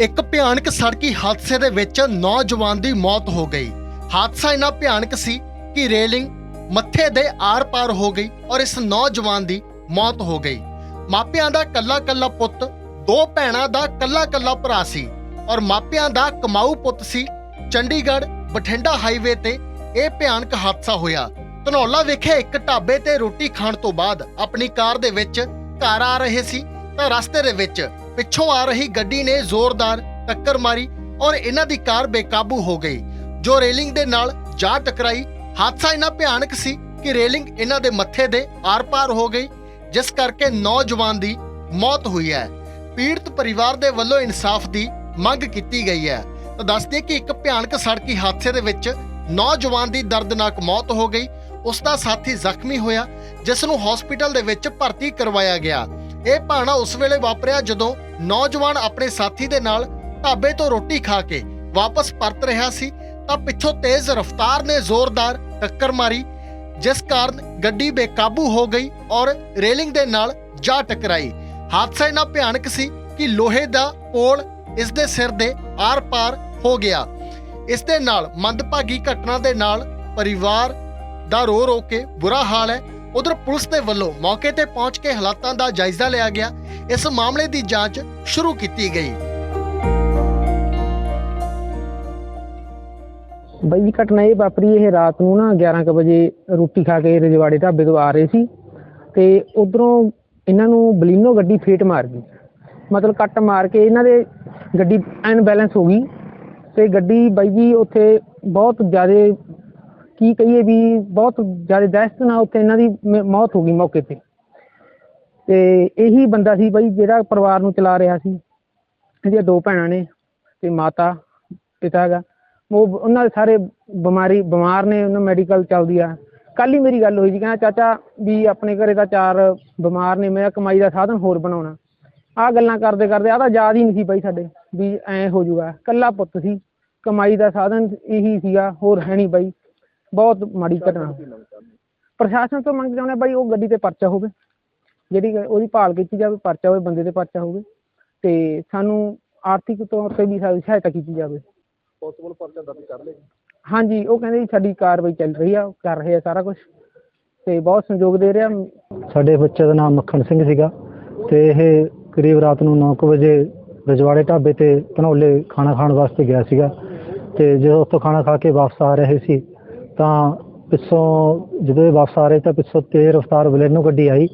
ਇੱਕ ਭਿਆਨਕ ਸੜਕੀ ਹਾਦਸੇ ਦੇ ਵਿੱਚ ਨੌਜਵਾਨ ਦੀ ਮੌਤ ਹੋ ਗਈ। ਹਾਦਸਾ ਇੰਨਾ ਭਿਆਨਕ ਸੀ ਕਿ ਰੇਲਿੰਗ ਮੱਥੇ ਦੇ ਆਰ-ਪਾਰ ਹੋ ਗਈ ਔਰ ਇਸ ਨੌਜਵਾਨ ਦੀ ਮੌਤ ਹੋ ਗਈ। ਮਾਪਿਆਂ ਦਾ ਕੱਲਾ-ਕੱਲਾ ਪੁੱਤ, ਦੋ ਭੈਣਾਂ ਦਾ ਕੱਲਾ-ਕੱਲਾ ਭਰਾ ਸੀ ਔਰ ਮਾਪਿਆਂ ਦਾ ਕਮਾਊ ਪੁੱਤ ਸੀ ਚੰਡੀਗੜ੍ਹ ਬਠਿੰਡਾ ਹਾਈਵੇ ਤੇ ਇਹ ਭਿਆਨਕ ਹਾਦਸਾ ਹੋਇਆ। ਧਨੌਲਾ ਵਿਖੇ ਇੱਕ ਢਾਬੇ ਤੇ ਰੋਟੀ ਖਾਣ ਤੋਂ ਬਾਅਦ ਆਪਣੀ ਕਾਰ ਦੇ ਵਿੱਚ ਘਰ ਆ ਰਹੇ ਸੀ ਤਾਂ ਰਸਤੇ ਦੇ ਵਿੱਚ ਪਿੱਛੋਂ ਆ ਰਹੀ ਗੱਡੀ ਨੇ ਜ਼ੋਰਦਾਰ ਟੱਕਰ ਮਾਰੀ ਔਰ ਇਹਨਾਂ ਦੀ ਕਾਰ ਬੇਕਾਬੂ ਹੋ ਗਈ। ਜੋ ਰੇਲਿੰਗ ਦੇ ਨਾਲ ਜਾ ਟਕਰਾਈ, ਹਾਦਸਾ ਇੰਨਾ ਭਿਆਨਕ ਸੀ ਕਿ ਰੇਲਿੰਗ ਇਹਨਾਂ ਦੇ ਮੱਥੇ ਦੇ ਆਰ-ਪਾਰ ਹੋ ਗਈ, ਜਿਸ ਕਰਕੇ ਨੌਜਵਾਨ ਦੀ ਮੌਤ ਹੋਈ ਹੈ। ਪੀੜਤ ਪਰਿਵਾਰ ਦੇ ਵੱਲੋਂ ਇਨਸਾਫ ਦੀ ਮੰਗ ਕੀਤੀ ਗਈ ਹੈ। ਤਾਂ ਦੱਸਦੇ ਕਿ ਇੱਕ ਭਿਆਨਕ ਸੜਕੀ ਹਾਦਸੇ ਦੇ ਵਿੱਚ ਨੌਜਵਾਨ ਦੀ ਦਰਦਨਾਕ ਮੌਤ ਹੋ ਗਈ। ਉਸ ਦਾ ਸਾਥੀ ਜ਼ਖਮੀ ਹੋਇਆ, ਜਿਸ ਨੂੰ ਹਸਪੀਟਲ ਦੇ ਵਿੱਚ ਭਰਤੀ ਕਰਵਾਇਆ ਗਿਆ। ਇਹ ਭਾਣਾ ਉਸ ਵੇਲੇ ਵਾਪਰਿਆ ਜਦੋਂ ਨੌਜਵਾਨ ਆਪਣੇ ਸਾਥੀ ਦੇ ਨਾਲ ਢਾਬੇ ਤੋਂ ਰੋਟੀ ਖਾ ਕੇ ਵਾਪਸ ਪਰਤ ਰਿਹਾ ਸੀ, ਤਾਂ ਪਿੱਛੋਂ ਤੇਜ਼ ਰਫ਼ਤਾਰ ਨੇ ਜ਼ੋਰਦਾਰ ਟੱਕਰ ਮਾਰੀ, ਜਿਸ ਕਾਰਨ ਗੱਡੀ ਬੇਕਾਬੂ ਹੋ ਗਈ ਔਰ ਰੇਲਿੰਗ ਦੇ ਨਾਲ ਜਾ ਟਕਰਾਈ। ਹਾਦਸਾ ਇੰਨਾ ਭਿਆਨਕ ਸੀ ਕਿ ਲੋਹੇ ਦਾ ਪੋਲ ਇਸ ਦੇ ਸਿਰ ਦੇ ਆਰ-ਪਾਰ ਹੋ ਗਿਆ। ਇਸ ਦੇ ਨਾਲ ਮੰਦਭਾਗੀ ਘਟਨਾ ਦੇ ਨਾਲ ਪਰਿਵਾਰ ਦਾ ਰੋ ਰੋ ਕੇ ਬੁਰਾ ਹਾਲ ਹੈ। ਉਧਰ ਪੁਲਿਸ ਦੇ ਵੱਲੋਂ ਮੌਕੇ ਤੇ ਪਹੁੰਚ ਕੇ ਹਾਲਾਤਾਂ ਦਾ ਜਾਇਜ਼ਾ ਲਿਆ ਗਿਆ। ਇਸ ਮਾਮਲੇ ਦੀ ਜਾਂਚ ਸ਼ੁਰੂ ਕੀਤੀ ਗਈ। ਬਾਈ ਘਟਨਾ ਇਹ ਵਾਪਰੀ, ਇਹ ਰਾਤ ਨੂੰ ਨਾ 11 ਵਜੇ ਰੋਟੀ ਖਾ ਕੇ ਰਜਵਾੜੇ ਢਾਬੇ ਤੋਂ ਆ ਰਹੇ ਸੀ ਤੇ ਉਧਰੋਂ ਇਹਨਾਂ ਨੂੰ ਬਲੀਨੋ ਗੱਡੀ ਫੇਟ ਮਾਰ ਗਈ। ਮਤਲਬ ਕੱਟ ਮਾਰ ਕੇ ਇਹਨਾਂ ਦੇ ਗੱਡੀ ਅਨਬੈਲੈਂਸ ਹੋ ਗਈ ਤੇ ਗੱਡੀ ਬਾਈ ਜੀ ਉੱਥੇ ਬਹੁਤ ਜ਼ਿਆਦਾ ਕੀ ਕਹੀਏ ਵੀ ਬਹੁਤ ਜ਼ਿਆਦਾ ਦਹਿਸ਼ਤ ਨਾਲ ਉੱਥੇ ਇਹਨਾਂ ਦੀ ਮ- ਮੌਤ ਹੋ ਗਈ ਮੌਕੇ ਤੇ। ਤੇ ਇਹੀ ਬੰਦਾ ਸੀ ਬਈ ਜਿਹੜਾ ਪਰਿਵਾਰ ਨੂੰ ਚਲਾ ਰਿਹਾ ਸੀ। ਇਹਦੀਆਂ ਦੋ ਭੈਣਾਂ ਨੇ ਤੇ ਮਾਤਾ, ਪਿਤਾ ਹੈਗਾ। ਉਹ ਉਹਨਾਂ ਦੇ ਸਾਰੇ ਬਿਮਾਰੀ, ਬਿਮਾਰ ਨੇ, ਉਹਨਾਂ ਮੈਡੀਕਲ ਚੱਲਦੀ ਆ। ਕੱਲ ਹੀ ਮੇਰੀ ਗੱਲ ਹੋਈ ਜੀ, ਕਹਿੰਦਾ, ਚਾਚਾ ਵੀ ਆਪਣੇ ਘਰੇ ਤਾਂ ਚਾਰ ਬਿਮਾਰ ਨੇ, ਮੈਂ ਕਮਾਈ ਦਾ ਸਾਧਨ ਹੋਰ ਬਣਾਉਣਾ। ਆ ਗੱਲਾਂ ਕਰਦੇ ਕਰਦੇ ਆ ਤਾਂ ਯਾਦ ਹੀ ਨਹੀਂ ਸੀ ਬਾਈ ਸਾਡੇ ਵੀ ਐ ਹੋ ਜਾਊਗਾ ਕੱਲਾ ਪੁੱਤ ਸੀ, ਕਮਾਈ ਦਾ ਸਾਧਨ ਇਹੀ ਸੀਗਾ, ਹੋਰ ਹੈ ਨਹੀਂ ਬਈ। ਬਹੁਤ ਮਾੜੀ ਘਟਨਾ। ਪ੍ਰਸ਼ਾਸਨ ਤੋਂ ਮੰਗ ਚਾਹੁੰਦੇ ਬਾਈ ਉਹ ਗੱਡੀ ਤੇ ਪਰਚਾ ਹੋਵੇ। ਜਿਹੜੀ ਉਹਦੀ ਭਾਲ ਕੀਤੀ ਜਾਵੇ ਪਰਚਾ ਹੋਵੇ ਬੰਦੇ ਤੇ ਪਰਚਾ ਹੋਵੇ। ਤੇ ਸਾਨੂੰ ਆਰਥਿਕ ਤੌਰ ਤੇ ਵੀ ਸਾਡੀ ਸਹਾਇਤਾ ਕੀਤੀ ਜਾਵੇ। ਪੋਸੀਬਲ ਪਰਚਾ ਦਰਜ ਕਰ ਲਏ। ਹਾਂਜੀ ਉਹ ਕਹਿੰਦੇ ਜੀ ਸਾਡੀ ਕਾਰਵਾਈ ਚੱਲ ਰਹੀ ਆ ਕਰ ਰਹੇ ਆ ਸਾਰਾ ਕੁਝ ਤੇ ਬਹੁਤ ਸੰਯੋਗ ਦੇ ਰਿਹਾ। ਸਾਡੇ ਬੱਚੇ ਦਾ ਨਾਮ ਮੱਖਣ ਸਿੰਘ ਸੀਗਾ। ਤੇ ਇਹ ਕਰੀਬ ਰਾਤ ਨੂੰ 9:00 ਵਜੇ ਰਜਵਾੜੇ ਢਾਬੇ ਤੇ ਧਨੌਲੇ ਖਾਣਾ ਖਾਣ ਵਾਸਤੇ ਗਿਆ ਸੀਗਾ। ਤੇ ਜਦੋਂ ਉੱਥੋਂ ਖਾਣਾ ਖਾ ਕੇ ਵਾਪਸ ਆ ਰਹੇ ਸੀ ਤਾਂ ਪਿੱਛੋਂ ਜਦੋਂ ਇਹ ਵਾਪਸ ਆ ਰਹੇ ਤਾਂ ਪਿੱਛੋਂ ਤੇਜ਼ ਰਫ਼ਤਾਰ ਬਲੈਨੋ ਗੱਡੀ ਆਈ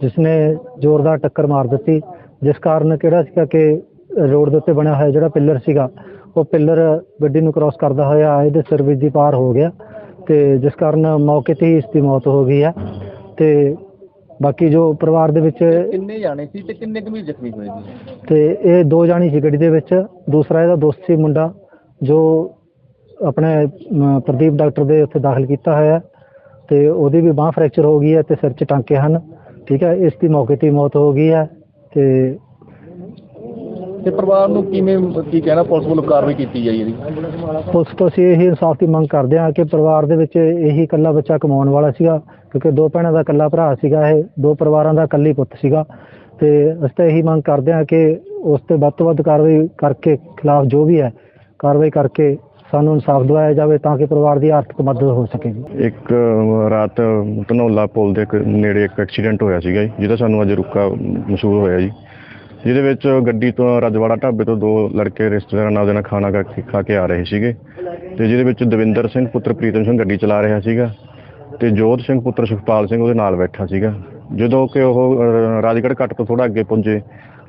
ਜਿਸ ਨੇ ਜ਼ੋਰਦਾਰ ਟੱਕਰ ਮਾਰ ਦਿੱਤੀ ਜਿਸ ਕਾਰਨ ਕਿਹੜਾ ਸੀਗਾ ਕਿ ਰੋਡ ਦੇ ਉੱਤੇ ਬਣਿਆ ਹੋਇਆ ਜਿਹੜਾ ਪਿੱਲਰ ਸੀਗਾ ਉਹ ਪਿੱਲਰ ਗੱਡੀ ਨੂੰ ਕ੍ਰਾਸ ਕਰਦਾ ਹੋਇਆ ਇਹਦੇ ਸਿਰ ਵਿੱਚ ਦੀ ਪਾਰ ਹੋ ਗਿਆ ਤੇ ਜਿਸ ਕਾਰਨ ਮੌਕੇ ਤੇ ਹੀ ਇਸ ਦੀ ਮੌਤ ਹੋ ਗਈ ਹੈ ਤੇ ਬਾਕੀ ਜੋ ਪਰਿਵਾਰ ਦੇ ਵਿੱਚ ਕਿੰਨੇ ਜਾਣੇ ਸੀ ਤੇ ਕਿੰਨੇ ਗੰਭੀਰ ਜ਼ਖਮੀ ਹੋਏ ਜੀ ਤੇ ਇਹ ਦੋ ਜਾਣੀ ਸੀ ਗੱਡੀ ਦੇ ਵਿੱਚ ਦੂਸਰਾ ਇਹਦਾ ਦੋਸਤ ਸੀ ਮੁੰਡਾ ਜੋ ਆਪਣੇ ਪ੍ਰਦੀਪ ਡਾਕਟਰ ਦੇ ਉੱਥੇ ਦਾਖਲ ਕੀਤਾ ਹੋਇਆ ਤੇ ਉਹਦੀ ਵੀ ਬਾਹ ਫ੍ਰੈਕਚਰ ਹੋ ਗਈ ਹੈ ਤੇ ਸਿਰ 'ਚ ਟਾਂਕੇ ਹਨ ਠੀਕ ਹੈ ਇਸ ਦੀ ਮੌਕੇ ਤੇ ਮੌਤ ਹੋ ਗਈ ਹੈ ਤੇ ਤੇ ਪਰਿਵਾਰ ਨੂੰ ਕਿਵੇਂ ਕੀ ਕਹਿਣਾ ਪੁਲਿਸ ਵੱਲੋਂ ਕਾਰਵਾਈ ਕੀਤੀ ਜਾਈ ਇਹਦੀ? ਪੁਲਿਸ ਤੋਂ ਅਸੀਂ ਇਹੀ ਇਨਸਾਫ ਦੀ ਮੰਗ ਕਰਦੇ ਹਾਂ ਕਿ ਪਰਿਵਾਰ ਦੇ ਵਿੱਚ ਇਹੀ ਇਕੱਲਾ ਬੱਚਾ ਕਮਾਉਣ ਵਾਲਾ ਸੀਗਾ ਕਿਉਂਕਿ ਦੋ ਭੈਣਾਂ ਦਾ ਇਕੱਲਾ ਭਰਾ ਸੀਗਾ ਇਹ ਦੋ ਪਰਿਵਾਰਾਂ ਦਾ ਇਕੱਲੀ ਪੁੱਤ ਸੀਗਾ ਤੇ ਅਸੀਂ ਤਾਂ ਇਹੀ ਮੰਗ ਕਰਦੇ ਹਾਂ ਕਿ ਉਸ ਤੇ ਵੱਧ ਤੋਂ ਵੱਧ ਕਾਰਵਾਈ ਕਰਕੇ ਖਿਲਾਫ ਜੋ ਵੀ ਹੈ ਕਾਰਵਾਈ ਕਰਕੇ ਸਾਨੂੰ ਇਨਸਾਫ ਦਿਵਾਇਆ ਜਾਵੇ ਤਾਂ ਕਿ ਪਰਿਵਾਰ ਦੀ ਆਰਥਿਕ ਮਦਦ ਹੋ ਸਕੇ ਇੱਕ ਰਾਤ ਧਨੌਲਾ ਪੁਲ ਦੇ ਕ- ਨੇੜੇ ਇੱਕ ਐਕਸੀਡੈਂਟ ਹੋਇਆ ਸੀਗਾ ਜੀ, ਜਿਹਦਾ ਸਾਨੂੰ ਅੱਜ ਰੁਕਾ ਮਸ਼ਹੂਰ ਹੋਇਆ ਜੀ। ਜਿਹਦੇ ਵਿੱਚ ਗੱਡੀ ਤੋਂ ਰਜਵਾੜਾ ਢਾਬੇ ਤੋਂ ਦੋ ਲੜਕੇ ਰਿਸ਼ਤੇਦਾਰਾਂ ਨਾਲ ਉਹਦੇ ਨਾਲ ਖਾਣਾ ਖਾ ਕੇ- ਖਾ ਕੇ ਆ ਰਹੇ ਸੀਗੇ। ਤੇ ਜਿਹਦੇ ਵਿੱਚ ਦਵਿੰਦਰ ਸਿੰਘ, ਪੁੱਤਰ ਪ੍ਰੀਤਮ ਸਿੰਘ ਗੱਡੀ ਚਲਾ ਰਿਹਾ ਸੀਗਾ ਤੇ ਜੋਤ ਸਿੰਘ, ਪੁੱਤਰ ਸੁਖਪਾਲ ਸਿੰਘ ਉਹਦੇ ਨਾਲ ਬੈਠਾ ਸੀਗਾ। ਜਦੋਂ ਕਿ ਉਹ ਰਾਜਗੜ੍ਹ ਕੱਟ ਤੋਂ ਥੋੜਾ ਅੱਗੇ ਪਹੁੰਚੇ,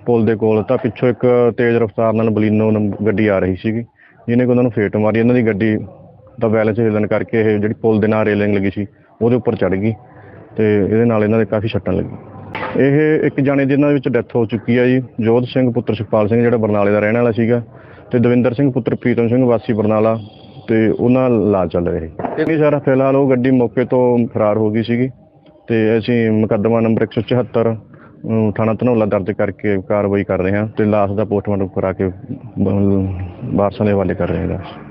ਪੁਲ ਦੇ ਕੋਲ ਤਾਂ ਪਿੱਛੋਂ ਇੱਕ ਤੇਜ਼ ਰਫ਼ਤਾਰ ਨਾਲ ਬਲੀਨੋ ਨੰਬ- ਗੱਡੀ ਆ ਰਹੀ ਸੀਗੀ। ਜਿਹਨੇ ਕਿ ਉਹਨਾਂ ਨੂੰ ਫੇਟ ਮਾਰੀ ਉਹਨਾਂ ਦੀ ਗੱਡੀ ਦਾ ਬੈਲੈਂਸ ਹਿੱਲਣ ਕਰਕੇ ਇਹ ਜਿਹੜੀ ਪੁਲ ਦੇ ਨਾਲ ਰੇਲਿੰਗ ਲੱਗੀ ਸੀ, ਉਹਦੇ ਉੱਪਰ ਚੜ ਗਈ ਤੇ ਇਹਦੇ ਨਾਲ ਇਹਨਾਂ ਦੇ ਕਾਫੀ ਸੱਟਾਂ ਲੱਗੀ ਇਹ ਇੱਕ ਜਾਣੇ ਜਿਹਨਾਂ ਵਿੱਚ ਡੈਥ ਹੋ ਚੁੱਕੀ ਹੈ ਜੀ, ਜੋਧ ਸਿੰਘ ਪੁੱਤਰ ਸੁਖਪਾਲ ਸਿੰਘ, ਜਿਹੜਾ ਬਰਨਾਲੇ ਦਾ ਰਹਿਣ ਵਾਲਾ ਸੀਗਾ, ਤੇ ਦਵਿੰਦਰ ਸਿੰਘ ਪੁੱਤਰ ਪ੍ਰੀਤਮ ਸਿੰਘ, ਵਾਸੀ ਬਰਨਾਲਾ, ਤੇ ਉਹਨਾਂ ਲਾ ਚੱਲ ਰਹੇ। ਇਹ ਸਾਰਾ ਫਿਲਹਾਲ ਉਹ ਗੱਡੀ ਮੌਕੇ ਤੋਂ ਫਰਾਰ ਹੋ ਗਈ ਸੀਗੀ, ਤੇ ਅਸੀਂ ਮੁਕੱਦਮਾ ਨੰਬਰ 174 ਅਮ, ਥਾਣਾ ਧਨੌਲਾ ਦਰਜ ਕਰਕੇ ਕਾਰਵਾਈ ਕਰ ਰਹੇ ਹਾਂ ਤੇ ਲਾਸ਼ ਦਾ ਪੋਸਟਮਾਰਟਮ ਕਰਾ ਕੇ ਅਮ, ਵਾਰਸਾਂ ਦੇ ਹਵਾਲੇ ਕਰ ਰਹੇ ਹਾਂ